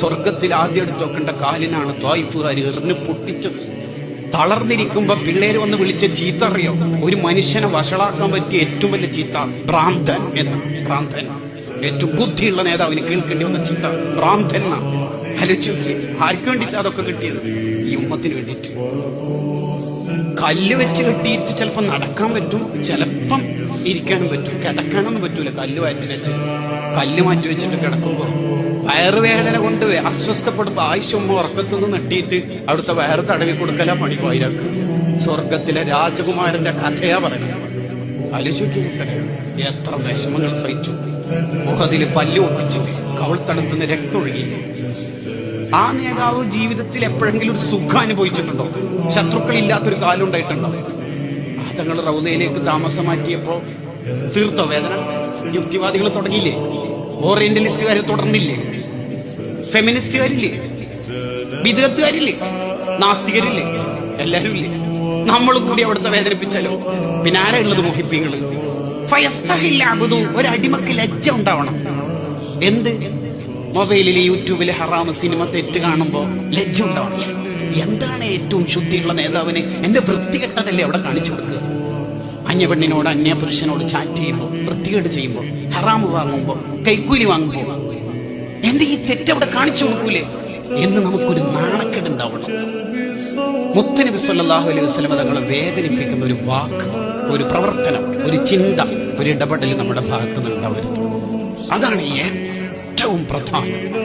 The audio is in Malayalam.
സ്വർഗത്തിൽ ആദ്യം എടുത്തു വെക്കേണ്ട കാലിനാണ് ത്വായിഫുകാർ എറിഞ്ഞ് പൊട്ടിച്ചത്. തളർന്നിരിക്കുമ്പോ പിള്ളേര് വന്ന് വിളിച്ച ചീത്ത അറിയോ? ഒരു മനുഷ്യനെ വഷളാക്കാൻ പറ്റിയ ഏറ്റവും വലിയ ചീത്ത ഭ്രാന്തൻ എന്ന്. ഭ്രാന്തൻ. ഏറ്റവും ബുദ്ധിയുള്ള നേതാവിന് കേൾക്കേണ്ടി വന്ന ചീത്ത ഭ്രാന്തൻ ആലോചിച്ചു ആർക്കു വേണ്ടിയിട്ട് അതൊക്കെ കിട്ടിയത്? ഈ ഉമ്മത്തിന് വേണ്ടിയിട്ട്. കല്ല് വെച്ച് കെട്ടിയിട്ട് ചിലപ്പോൾ നടക്കാൻ പറ്റും. ചിലപ്പം ഇരിക്കാനും പറ്റും കിടക്കാനൊന്നും പറ്റൂല. കല്ല് മാറ്റി വെച്ച്. കല്ല് മാറ്റി വെച്ചിട്ട് കിടക്കുമ്പോ വയറുവേദന കൊണ്ട് അസ്വസ്ഥപ്പെടുമ്പോ ആവശ്യം ഉറക്കത്തുനിന്ന് നെട്ടിയിട്ട് അവിടുത്തെ വയറ് തടവി കൊടുക്കല പണി പോയിരാക്ക് സ്വർഗത്തിലെ രാജകുമാരന്റെ കഥയാ പറയുന്നത്. ആലോചിക്കും എത്ര വിഷമങ്ങൾ സഹിച്ചു. മുഖത്തിൽ പല്ല് ഒട്ടിച്ച് കവൾ തണുത്തുന്ന രക്തം ഒഴുകിയില്ലേ ആ നേതാവ് ജീവിതത്തിൽ എപ്പോഴെങ്കിലും ഒരു സുഖം അനുഭവിച്ചിട്ടുണ്ടോ? ശത്രുക്കളില്ലാത്തൊരു കാലം ഉണ്ടായിട്ടുണ്ടോ? തങ്ങൾ റൗദയിലേക്ക് താമസം മാറ്റിയപ്പോൾ തീർത്തോ വേദന? യുക്തിവാദികൾ തുടങ്ങിയില്ലേ? ഓറിയന്റലിസ്റ്റുകാർ തുടർന്നില്ലേ? ഫെമിനിസ്റ്റുകാരില്ലേ? വിദഗത്തുകാരില്ലേ നാസ്തികരില്ലേ? എല്ലാരും ഇല്ലേ നമ്മൾ കൂടി അവിടുത്തെ വേദനിപ്പിച്ചാലോ? പിന്നെ ആരാ ഉള്ളത് മോഹിപ്പിങ്ങൾ ഫയസ്തഹില്ലാബുദു ഒരടിമക്ക് ലജ്ജ ഉണ്ടാവണം. എന്ത്? മൊബൈലിൽ യൂട്യൂബിൽ ഹറാമ സിനിമ തെറ്റ് കാണുമ്പോ ലജ്ജ ഉണ്ടാവണം. എന്താണ് ഏറ്റവും ശുദ്ധിയുള്ള നേതാവിനെ? എന്റെ വൃത്തികെട്ടതല്ലേ അവിടെ കാണിച്ചു കൊടുക്കുക? അന്യ പെണ്ണിനോട് അന്യ പുരുഷനോട് ചാറ്റ് ചെയ്യുമ്പോൾ വൃത്തികേട് ചെയ്യുമ്പോൾ ഹറാമ് വാങ്ങുമ്പോൾ കൈക്കൂലി വാങ്ങുമ്പോൾ എന്റെ ഈ തെറ്റ് അവിടെ കാണിച്ചു കൊടുക്കൂലേ? എന്ന് നമുക്കൊരു നാണക്കേട് ഉണ്ടാവണം മുത്തനബി സല്ലാഹു അലൈഹി വസല്ലം തങ്ങളെ വേദനിപ്പിക്കുന്ന ഒരു വാക്ക് ഒരു പ്രവർത്തനം ഒരു ചിന്ത ഒരു ഇടപെടൽ നമ്മുടെ ഭാഗത്ത് നിന്നുണ്ടാവരുത്. അതാണ് ഏറ്റവും പ്രധാനം.